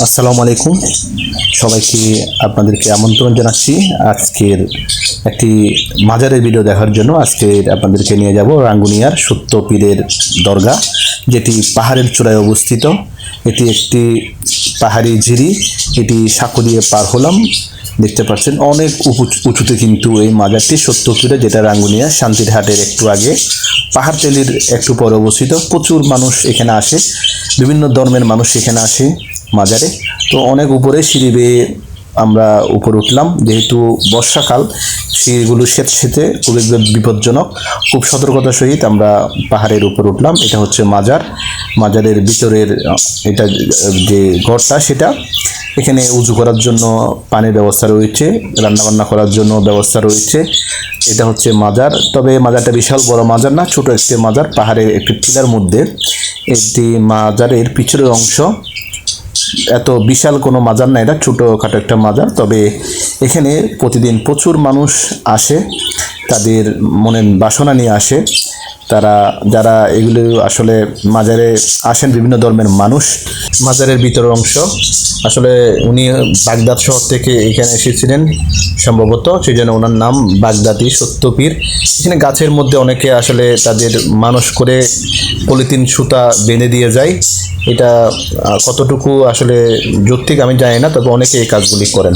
আসসালামু আলাইকুম। সবাইকে আপনাদেরকে আমন্ত্রণ জানাচ্ছি আজকের একটি মাজারের ভিডিও দেখার জন্য। আজকে আপনাদেরকে নিয়ে যাব রাঙ্গুনিয়ার সত্য পীরের দরগা, যেটি পাহাড়ের চূড়ায় অবস্থিত। এটি একটি পাহাড়ি ঝিরি, এটি সাঁকো দিয়ে পার হলাম। দেখতে পাচ্ছেন অনেক উঁচু- উঁচুতে কিন্তু এই মাজারটি সত্য পীরে, যেটা রাঙ্গুনিয়া শান্তির হাটের একটু আগে পাহাড় তেলির একটু পরে অবস্থিত। প্রচুর মানুষ এখানে আসে, বিভিন্ন ধর্মের মানুষ এখানে আসে। মাজারে। তো অনেক উপরে সিঁড়ি বেয়ে আমরা উপরে উঠলাম। যেহেতু বর্ষাকাল, সিঁড়িগুলো সেতে সেতে খুবই বিপজ্জনক। খুব সতর্কতার সহিত আমরা পাহাড়ের উপর উঠলাম। এটা হচ্ছে মাজার। মাজারের ভিতরের এটা যে ঘরটা, সেটা এখানে উজু করার জন্য পানির ব্যবস্থা রয়েছে, রান্নাবান্না করার জন্য ব্যবস্থা রয়েছে। এটা হচ্ছে মাজার। তবে মাজারটা বিশাল বড় মাজার না, ছোট একটি মাজার। পাহাড়ের একটি টিলার মধ্যে। একটি মাজারের পিছনের অংশ। এত বিশাল কোনো মাজার না, এটা ছোটোখাটো একটা মাজার। তবে এখানে প্রতিদিন প্রচুর মানুষ আসে, তাদের মনের বাসনা নিয়ে আসে। তারা, যারা এগুলো আসলে মাজারে আসেন বিভিন্ন ধর্মের মানুষ, মাজারের ভিতরের অংশ। আসলে উনি বাগদাদ শহর থেকে এখানে এসেছিলেন সম্ভবত সেই জন্য ওনার নাম বাগদাদি সত্যপীর। এখানে গাছের মধ্যে অনেকে আসলে তাদের মানুষ করে পলিথিন সুতা বেঁধে দিয়ে যায়। এটা কতটুকু আসলে যৌক্তিক আমি জানি না তবে অনেকে এই কাজগুলি করেন।